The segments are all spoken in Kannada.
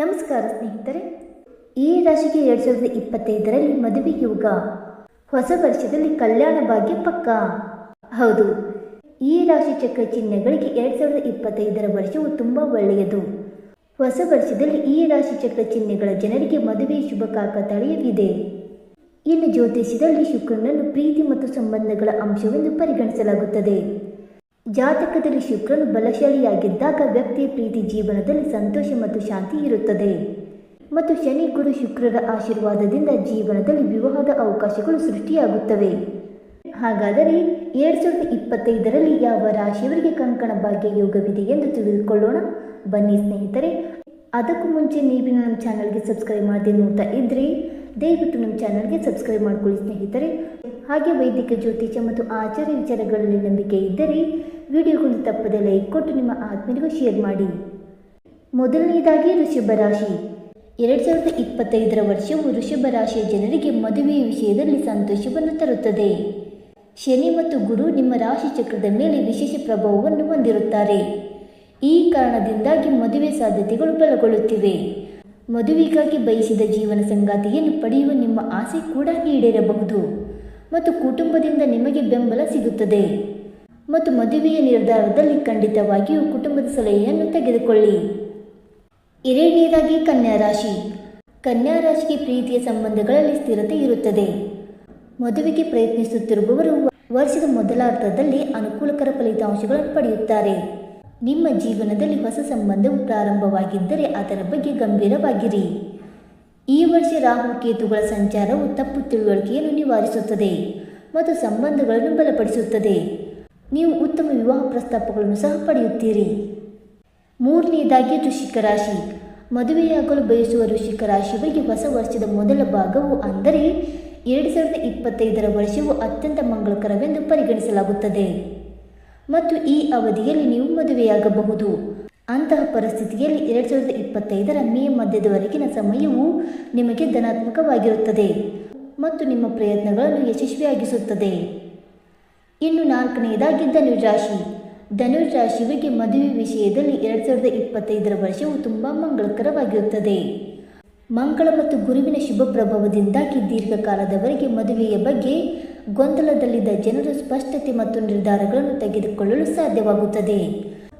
ನಮಸ್ಕಾರ ಸ್ನೇಹಿತರೆ, ಈ ರಾಶಿಗೆ ಎರಡು ಸಾವಿರದ ಇಪ್ಪತ್ತೈದರಲ್ಲಿ ಮದುವೆ ಯೋಗ, ಹೊಸ ವರ್ಷದಲ್ಲಿ ಕಲ್ಯಾಣ ಭಾಗ್ಯ ಪಕ್ಕ? ಹೌದು, ಈ ರಾಶಿ ಚಕ್ರ ಚಿಹ್ನೆಗಳಿಗೆ ಎರಡು ಸಾವಿರದ ಇಪ್ಪತ್ತೈದರ ವರ್ಷವು ತುಂಬ ಒಳ್ಳೆಯದು. ಹೊಸ ವರ್ಷದಲ್ಲಿ ಈ ರಾಶಿ ಚಕ್ರ ಚಿಹ್ನೆಗಳ ಜನರಿಗೆ ಮದುವೆ ಶುಭ ಕಾಕತಾಳೀಯವಿದೆ. ಇನ್ನು ಜ್ಯೋತಿಷ್ಯದಲ್ಲಿ ಶುಕ್ರನನ್ನು ಪ್ರೀತಿ ಮತ್ತು ಸಂಬಂಧಗಳ ಅಂಶವೆಂದು ಪರಿಗಣಿಸಲಾಗುತ್ತದೆ. ಜಾತಕದಲ್ಲಿ ಶುಕ್ರನು ಬಲಶಾಲಿಯಾಗಿದ್ದಾಗ ವ್ಯಕ್ತಿಯ ಪ್ರೀತಿ ಜೀವನದಲ್ಲಿ ಸಂತೋಷ ಮತ್ತು ಶಾಂತಿ ಇರುತ್ತದೆ. ಮತ್ತು ಶನಿ ಗುರು ಶುಕ್ರರ ಆಶೀರ್ವಾದದಿಂದ ಜೀವನದಲ್ಲಿ ವಿವಾಹದ ಅವಕಾಶಗಳು ಸೃಷ್ಟಿಯಾಗುತ್ತವೆ. ಹಾಗಾದರೆ ಎರಡು ಸಾವಿರದ ಇಪ್ಪತ್ತೈದರಲ್ಲಿ ಯಾವ ರಾಶಿಯವರಿಗೆ ಕಂಕಣ ಭಾಗ್ಯ ಯೋಗವಿದೆ ಎಂದು ತಿಳಿದುಕೊಳ್ಳೋಣ? ಬನ್ನಿ ಸ್ನೇಹಿತರೆ, ಅದಕ್ಕೂ ಮುಂಚೆ ನೀವು ನಮ್ಮ ಚಾನಲ್ಗೆ ಸಬ್ಸ್ಕ್ರೈಬ್ ಮಾಡದೆ ನೋಡ್ತಾ ಇದ್ದರೆ, ದಯವಿಟ್ಟು ನಮ್ಮ ಚಾನಲ್ಗೆ ಸಬ್ಸ್ಕ್ರೈಬ್ ಮಾಡ್ಕೊಳ್ಳಿ ಸ್ನೇಹಿತರೆ. ಹಾಗೆ ವೈದಿಕ ಜ್ಯೋತಿಷ್ಯ ಮತ್ತು ಆಚಾರ ವಿಚಾರಗಳಲ್ಲಿ ನಂಬಿಕೆ ಇದ್ದರೆ ವಿಡಿಯೋಗೊಂದು ತಪ್ಪದೆ ಲೈಕ್ ಕೊಟ್ಟು ನಿಮ್ಮ ಆತ್ಮೀಯರಿಗೂ ಶೇರ್ ಮಾಡಿ. ಮೊದಲನೆಯದಾಗಿ ಋಷಭ ರಾಶಿ. ಎರಡು ಸಾವಿರದ ಇಪ್ಪತ್ತೈದರ ವರ್ಷವು ಋಷಭ ರಾಶಿಯ ಜನರಿಗೆ ಮದುವೆಯ ವಿಷಯದಲ್ಲಿ ಸಂತೋಷವನ್ನು ತರುತ್ತದೆ. ಶನಿ ಮತ್ತು ಗುರು ನಿಮ್ಮ ರಾಶಿ ಚಕ್ರದ ಮೇಲೆ ವಿಶೇಷ ಪ್ರಭಾವವನ್ನು ಹೊಂದಿರುತ್ತಾರೆ. ಈ ಕಾರಣದಿಂದಾಗಿ ಮದುವೆ ಸಾಧ್ಯತೆಗಳು ಬಲಗೊಳ್ಳುತ್ತಿವೆ. ಮದುವೆಗಾಗಿ ಬಯಸಿದ ಜೀವನ ಸಂಗಾತಿಯನ್ನು ಪಡೆಯುವ ನಿಮ್ಮ ಆಸೆ ಕೂಡ ಈಡೇರಬಹುದು. ಮತ್ತು ಕುಟುಂಬದಿಂದ ನಿಮಗೆ ಬೆಂಬಲ ಸಿಗುತ್ತದೆ. ಮತ್ತು ಮದುವೆಯ ನಿರ್ಧಾರದಲ್ಲಿ ಖಂಡಿತವಾಗಿಯೂ ಕುಟುಂಬದ ಸಲಹೆಯನ್ನು ತೆಗೆದುಕೊಳ್ಳಿ. ಎರಡನೇದಾಗಿ ಕನ್ಯಾ ರಾಶಿ. ಕನ್ಯಾ ರಾಶಿಗೆ ಪ್ರೀತಿಯ ಸಂಬಂಧಗಳಲ್ಲಿ ಸ್ಥಿರತೆ ಇರುತ್ತದೆ. ಮದುವೆಗೆ ಪ್ರಯತ್ನಿಸುತ್ತಿರುವವರು ವರ್ಷದ ಮೊದಲಾರ್ಧದಲ್ಲಿ ಅನುಕೂಲಕರ ಫಲಿತಾಂಶಗಳನ್ನು ಪಡೆಯುತ್ತಾರೆ. ನಿಮ್ಮ ಜೀವನದಲ್ಲಿ ಹೊಸ ಸಂಬಂಧವು ಪ್ರಾರಂಭವಾಗಿದ್ದರೆ ಅದರ ಬಗ್ಗೆ ಗಂಭೀರವಾಗಿರಿ. ಈ ವರ್ಷ ರಾಹು ಕೇತುಗಳ ಸಂಚಾರವು ತಪ್ಪು ತಿಳುವಳಿಕೆಯನ್ನು ನಿವಾರಿಸುತ್ತದೆ ಮತ್ತು ಸಂಬಂಧಗಳನ್ನು ಬಲಪಡಿಸುತ್ತದೆ. ನೀವು ಉತ್ತಮ ವಿವಾಹ ಪ್ರಸ್ತಾಪಗಳನ್ನು ಸಹ ಪಡೆಯುತ್ತೀರಿ. ಮೂರನೆಯದಾಗಿ ಋಷಿಕ ರಾಶಿ. ಮದುವೆಯಾಗಲು ಬಯಸುವ ವೃಶ್ಚಿಕ ರಾಶಿಯವರಿಗೆ ಹೊಸ ವರ್ಷದ ಮೊದಲ ಭಾಗವು ಅಂದರೆ ಎರಡು ಸಾವಿರದ ಇಪ್ಪತ್ತೈದರ ವರ್ಷವು ಅತ್ಯಂತ ಮಂಗಳಕರವೆಂದು ಪರಿಗಣಿಸಲಾಗುತ್ತದೆ. ಮತ್ತು ಈ ಅವಧಿಯಲ್ಲಿ ನೀವು ಮದುವೆಯಾಗಬಹುದು. ಅಂತಹ ಪರಿಸ್ಥಿತಿಯಲ್ಲಿ ಎರಡು ಸಾವಿರದ ಇಪ್ಪತ್ತೈದರ ಮೇ ಮಧ್ಯದವರೆಗಿನ ಸಮಯವು ನಿಮಗೆ ಧನಾತ್ಮಕವಾಗಿರುತ್ತದೆ ಮತ್ತು ನಿಮ್ಮ ಪ್ರಯತ್ನಗಳನ್ನು ಯಶಸ್ವಿಯಾಗಿಸುತ್ತದೆ. ಇನ್ನು ನಾಲ್ಕನೆಯದಾಗಿ ಧನುರಾಶಿ ಧನುರಾಶಿಗೆ ಮದುವೆ ವಿಷಯದಲ್ಲಿ ಎರಡು ಸಾವಿರದ ಇಪ್ಪತ್ತೈದರ ವರ್ಷವು ತುಂಬ ಮಂಗಳಕರವಾಗಿರುತ್ತದೆ. ಮಂಗಳ ಮತ್ತು ಗುರುವಿನ ಶುಭ ಪ್ರಭಾವದಿಂದಾಗಿ ದೀರ್ಘಕಾಲದವರೆಗೆ ಮದುವೆಯ ಬಗ್ಗೆ ಗೊಂದಲದಲ್ಲಿದ್ದ ಜನರು ಸ್ಪಷ್ಟತೆ ಮತ್ತು ನಿರ್ಧಾರಗಳನ್ನು ತೆಗೆದುಕೊಳ್ಳಲು ಸಾಧ್ಯವಾಗುತ್ತದೆ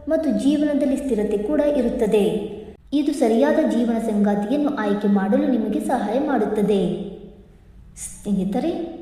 ಮತ್ತು ಜೀವನದಲ್ಲಿ ಸ್ಥಿರತೆ ಕೂಡ ಇರುತ್ತದೆ. ಇದು ಸರಿಯಾದ ಜೀವನ ಸಂಗಾತಿಯನ್ನು ಆಯ್ಕೆ ಮಾಡಲು ನಿಮಗೆ ಸಹಾಯ ಮಾಡುತ್ತದೆ. ಸ್ನೇಹಿತರೆ